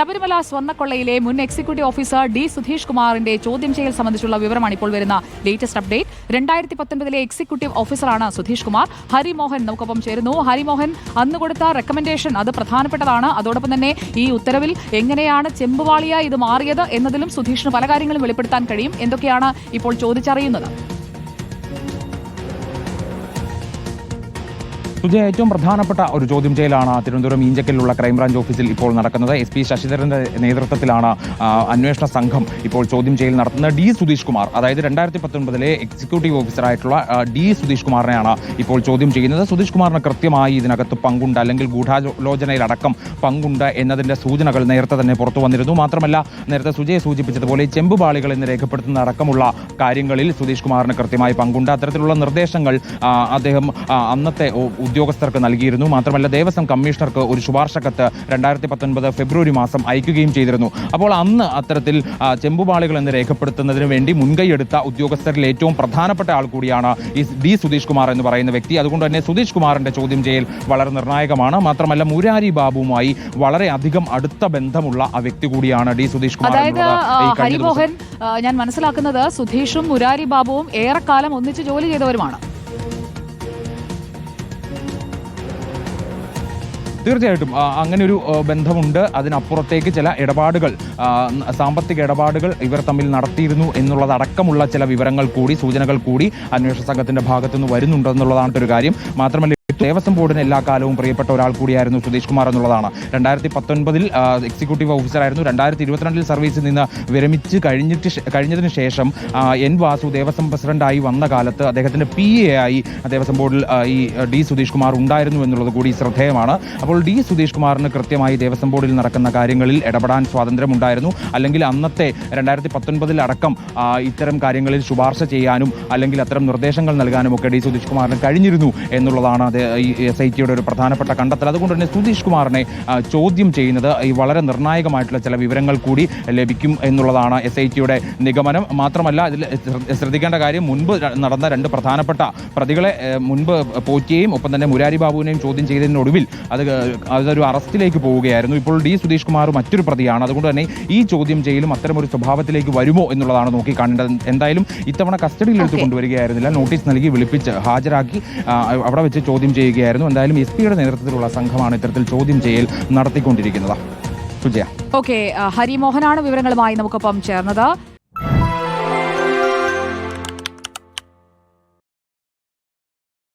ശബരിമല സ്വർണക്കൊള്ളയിലെ മുൻ executive officer D Sudheesh കുമാറിന്റെ ചോദ്യം ചെയ്യൽ സംബന്ധിച്ചുള്ള വിവരമാണ് ഇപ്പോൾ വരുന്ന ലേറ്റസ്റ്റ് അപ്ഡേറ്റ് രണ്ടായിരത്തി പത്തൊൻപതിലെ എക്സിക്യൂട്ടീവ് ഓഫീസറാണ് സുധീഷ് കുമാർ. ഹരിമോഹൻ നമുക്കൊപ്പം ചേരുന്നു. ഹരിമോഹൻ അന്ന് കൊടുത്ത റെക്കമെൻഡേഷൻ അത് പ്രധാനപ്പെട്ടതാണ്. അതോടൊപ്പം തന്നെ ഈ ഉത്തരവിൽ എങ്ങനെയാണ് ചെമ്പുവാളിയായി ഇത് മാറിയത് എന്നതിലും സുധീഷിന് പല കാര്യങ്ങളും വെളിപ്പെടുത്താൻ കഴിയും. എന്തൊക്കെയാണ് ഇപ്പോൾ ചോദിച്ചറിയുന്നത്? സുജയ ഏറ്റവും പ്രധാനപ്പെട്ട ഒരു ചോദ്യം ചെയ്യലാണ് തിരുവനന്തപുരം ഈഞ്ചക്കലിലുള്ള ക്രൈംബ്രാഞ്ച് ഓഫീസിൽ ഇപ്പോൾ നടക്കുന്നത്. എസ് പി ശശിധരന്റെ നേതൃത്വത്തിലാണ് അന്വേഷണ സംഘം ഇപ്പോൾ ചോദ്യം ചെയ്യൽ നടത്തുന്നത്. ഡി സുധീഷ് കുമാർ അതായത് രണ്ടായിരത്തി പത്തൊൻപതിലെ എക്സിക്യൂട്ടീവ് ഓഫീസറായിട്ടുള്ള ഡി സുധീഷ് കുമാറിനെയാണ് ഇപ്പോൾ ചോദ്യം ചെയ്യുന്നത്. സുധീഷ് കുമാറിന് കൃത്യമായി ഇതിനകത്ത് പങ്കുണ്ട് അല്ലെങ്കിൽ ഗൂഢാലോചനയിലടക്കം പങ്കുണ്ട് എന്നതിന്റെ സൂചനകൾ നേരത്തെ തന്നെ പുറത്തു വന്നിരുന്നു. മാത്രമല്ല നേരത്തെ സുജയെ സൂചിപ്പിച്ചതുപോലെ ചെമ്പുപാളികൾ എന്ന് രേഖപ്പെടുത്തുന്ന അടക്കമുള്ള കാര്യങ്ങളിൽ സുധീഷ് കുമാറിന് കൃത്യമായി പങ്കുണ്ട്. അത്തരത്തിലുള്ള നിർദ്ദേശങ്ങൾ അദ്ദേഹം അന്നത്തെ ഉദ്യോഗസ്ഥർക്ക് നൽകിയിരുന്നു. മാത്രമല്ല ദേവസ്വം കമ്മീഷണർക്ക് ഒരു ശുപാർശ കത്ത് രണ്ടായിരത്തി പത്തൊൻപത് ഫെബ്രുവരി മാസം അയക്കുകയും ചെയ്തിരുന്നു. അപ്പോൾ അന്ന് അത്തരത്തിൽ ചെമ്പുപാളികൾ എന്ന് രേഖപ്പെടുത്തുന്നതിന് വേണ്ടി മുൻകൈയെടുത്ത ഉദ്യോഗസ്ഥരിൽ ഏറ്റവും പ്രധാനപ്പെട്ട ആൾ കൂടിയാണ് ഈ ഡി സുധീഷ് കുമാർ എന്ന് പറയുന്ന വ്യക്തി. അതുകൊണ്ട് തന്നെ സുധീഷ് കുമാറിന്റെ ചോദ്യം ചെയ്യൽ വളരെ നിർണായകമാണ്. മാത്രമല്ല മുരാരി ബാബുവുമായി വളരെ അധികം അടുത്ത ബന്ധമുള്ള ആ വ്യക്തി കൂടിയാണ് ഡി സുധീഷ് കുമാർ ഹരിമോഹൻ ഞാൻ മനസ്സിലാക്കുന്നത് സുധീഷും മുരാരി ബാബുവും ഏറെക്കാലം ഒന്നിച്ച് ജോലി ചെയ്തവരുമാണ്. തീർച്ചയായിട്ടും അങ്ങനെ ഒരു ബന്ധമുണ്ട്. അതിനപ്പുറത്തേക്ക് ചില ഇടപാടുകൾ സാമ്പത്തിക ഇടപാടുകൾ ഇവർ തമ്മിൽ നടത്തിയിരുന്നു എന്നുള്ളതടക്കമുള്ള ചില വിവരങ്ങൾ കൂടി സൂചനകൾ കൂടി അന്വേഷണ സംഘത്തിന്റെ ഭാഗത്തുനിന്ന് വരുന്നുണ്ടെന്നുള്ളതാണ് ഒരു കാര്യം. മാത്രമല്ല ദേവസ്വം ബോർഡിന് എല്ലാ കാലവും പ്രിയപ്പെട്ട ഒരാൾ കൂടിയായിരുന്നു സുധീഷ് കുമാർ എന്നുള്ളതാണ്. രണ്ടായിരത്തി പത്തൊൻപതിൽ എക്സിക്യൂട്ടീവ് ഓഫീസറായിരുന്നു. രണ്ടായിരത്തി ഇരുപത്തിരണ്ടിൽ സർവീസിൽ നിന്ന് വിരമിച്ച് കഴിഞ്ഞിട്ട് കഴിഞ്ഞതിന് ശേഷം എൻ വാസു ദേവസ്വം പ്രസിഡന്റായി വന്ന കാലത്ത് അദ്ദേഹത്തിന്റെ പി എ ആയി ദേവസ്വം ബോർഡിൽ ഈ ഡി സുധീഷ് കുമാർ ഉണ്ടായിരുന്നു എന്നുള്ളത് കൂടി ശ്രദ്ധേയമാണ്. അപ്പോൾ ഡി സുധീഷ് കുമാറിന് കൃത്യമായി ദേവസ്വം ബോർഡിൽ നടക്കുന്ന കാര്യങ്ങളിൽ ഇടപെടാൻ സ്വാതന്ത്ര്യമുണ്ടായിരുന്നു. അല്ലെങ്കിൽ അന്നത്തെ രണ്ടായിരത്തി പത്തൊൻപതിൽ അടക്കം ഇത്തരം കാര്യങ്ങളിൽ ശുപാർശ ചെയ്യാനും അല്ലെങ്കിൽ അത്തരം നിർദ്ദേശങ്ങൾ നൽകാനും ഒക്കെ ഡി സുധീഷ് കുമാറിന് കഴിഞ്ഞിരുന്നു എന്നുള്ളതാണ് ഈ എസ് ഐ ടിയുടെ ഒരു പ്രധാനപ്പെട്ട കണ്ടെത്തൽ. അതുകൊണ്ട് തന്നെ സുധീഷ് കുമാറിനെ ചോദ്യം ചെയ്യുന്നത് ഈ വളരെ നിർണായകമായിട്ടുള്ള ചില വിവരങ്ങൾ കൂടി ലഭിക്കും എന്നുള്ളതാണ് എസ് ഐ ടിയുടെ നിഗമനം. മാത്രമല്ല ഇതിൽ ശ്രദ്ധിക്കേണ്ട കാര്യം മുൻപ് നടന്ന രണ്ട് പ്രധാനപ്പെട്ട പ്രതികളെ മുൻപ് പോറ്റിയെയും ഒപ്പം തന്നെ മുരാരി ബാബുവിനെയും ചോദ്യം ചെയ്തതിനൊടുവിൽ അത് അതൊരു അറസ്റ്റിലേക്ക് പോവുകയായിരുന്നു. ഇപ്പോൾ ഡി സുധീഷ് കുമാർ മറ്റൊരു പ്രതിയാണ്. അതുകൊണ്ട് തന്നെ ഈ ചോദ്യം ചെയ്യലും അത്തരമൊരു സ്വഭാവത്തിലേക്ക് വരുമോ എന്നുള്ളതാണ് നോക്കി കാണേണ്ടത്. എന്തായാലും ഇത്തവണ കസ്റ്റഡിയിൽ എടുത്ത് കൊണ്ടുവരികയായിരുന്നില്ല. നോട്ടീസ് നൽകി വിളിപ്പിച്ച് ഹാജരാക്കി അവിടെ വെച്ച് ചോദ്യം ചെയ്യുകയായിരുന്നു. എന്തായാലും എസ് പിയുടെ നേതൃത്വത്തിലുള്ള സംഘമാണ് ഇത്തരത്തിൽ ചോദ്യം ചെയ്യൽ നടത്തിക്കൊണ്ടിരിക്കുന്നത്. ഓക്കെ ഹരിമോഹനാണ് വിവരങ്ങളുമായി നമുക്കൊപ്പം ചേർന്നത്.